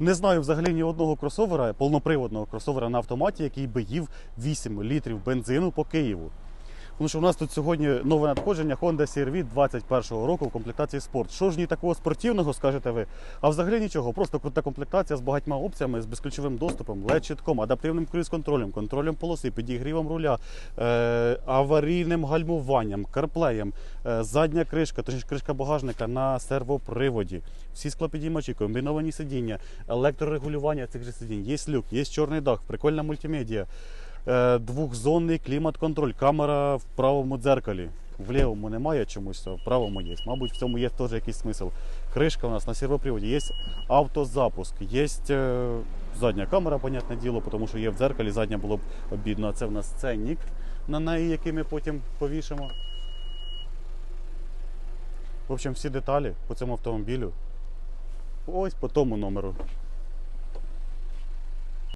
Не знаю взагалі ні одного кросовера, повноприводного кросовера на автоматі, який би їв 8 літрів бензину по Києву. Тому що у нас тут сьогодні нове надходження Honda CR-V 21-го року в комплектації спорт. Що ж в ній такого спортивного, скажете ви? А взагалі нічого, просто крута комплектація з багатьма опціями, з безключовим доступом, led щитком адаптивним круїз-контролем, контролем полоси, підігрівом руля, е- аварійним гальмуванням, карплеєм, е- задня кришка, точніше кришка багажника на сервоприводі, всі склопідіймачі, комбіновані сидіння, електрорегулювання цих же сидінь, є люк, є чорний дах, прикольна мультимедіа. Е, двохзонний клімат-контроль, камера в правому дзеркалі. В лівому немає чомусь, а в правому є. Мабуть, в цьому є теж якийсь смисл. Кришка у нас на сервоприводі, є автозапуск, є е, задня камера, понятне діло, тому що є в дзеркалі, задня було б обідно. А це в нас ценник на неї, який ми потім повішимо. В общем, всі деталі по цьому автомобілю. Ось по тому номеру